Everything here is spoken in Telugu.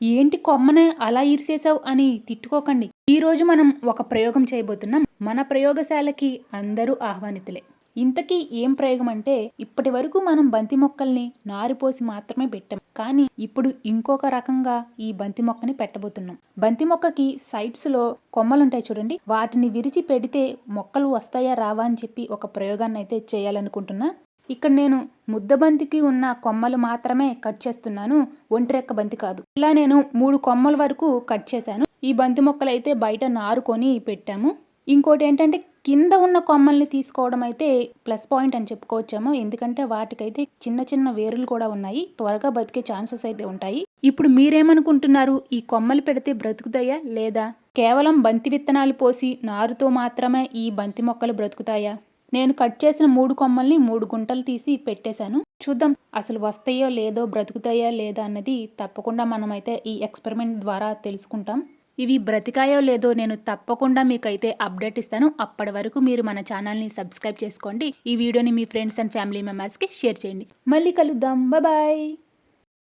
ఏంటి కొమ్మనే అలా ఇరిసేసావు అని తిట్టుకోకండి. ఈ రోజు మనం ఒక ప్రయోగం చేయబోతున్నాం. మన ప్రయోగశాలకి అందరూ ఆహ్వానితులే. ఇంతకీ ఏం ప్రయోగం అంటే ఇప్పటి వరకు మనం బంతి మొక్కల్ని నారిపోసి మాత్రమే పెట్టాం. కానీ ఇప్పుడు ఇంకొక రకంగా ఈ బంతి మొక్కని పెట్టబోతున్నాం. బంతి మొక్కకి సైడ్స్లో కొమ్మలు ఉంటాయి చూడండి. వాటిని విరిచి పెడితే మొక్కలు వస్తాయా రావా అని చెప్పి ఒక ప్రయోగాన్ని అయితే చేయాలనుకుంటున్నా. ఇక్కడ నేను ముద్ద బంతికి ఉన్న కొమ్మలు మాత్రమే కట్ చేస్తున్నాను. ఒంటిరెక్క బంతి కాదు. ఇలా నేను మూడు కొమ్మల వరకు కట్ చేశాను. ఈ బంతి మొక్కలు అయితే బయట నారుకొని పెట్టాము. ఇంకోటి ఏంటంటే కింద ఉన్న కొమ్మల్ని తీసుకోవడం అయితే ప్లస్ పాయింట్ అని చెప్పుకోవచ్చాము. ఎందుకంటే వాటికైతే చిన్న చిన్న వేరులు కూడా ఉన్నాయి. త్వరగా బతికే ఛాన్సెస్ అయితే ఉంటాయి. ఇప్పుడు మీరేమనుకుంటున్నారు? ఈ కొమ్మలు పెడితే బ్రతుకుతాయా లేదా? కేవలం బంతి విత్తనాలు పోసి నారుతో మాత్రమే ఈ బంతి మొక్కలు బ్రతుకుతాయా? నేను కట్ చేసిన మూడు కొమ్మల్ని మూడు గుంటలు తీసి పెట్టేశాను. చూద్దాం అసలు వస్తాయో లేదో బ్రతుకుతాయో లేదా అన్నది తప్పకుండా మనమైతే ఈ ఎక్స్పెరిమెంట్ ద్వారా తెలుసుకుంటాం. ఇవి బ్రతికాయో లేదో నేను తప్పకుండా మీకైతే అప్డేట్ ఇస్తాను. అప్పటి వరకు మీరు మన ఛానల్ని సబ్స్క్రైబ్ చేసుకోండి. ఈ వీడియోని మీ ఫ్రెండ్స్ అండ్ ఫ్యామిలీ మెంబర్స్కి షేర్ చేయండి. మళ్ళీ కలుద్దాం. బాయ్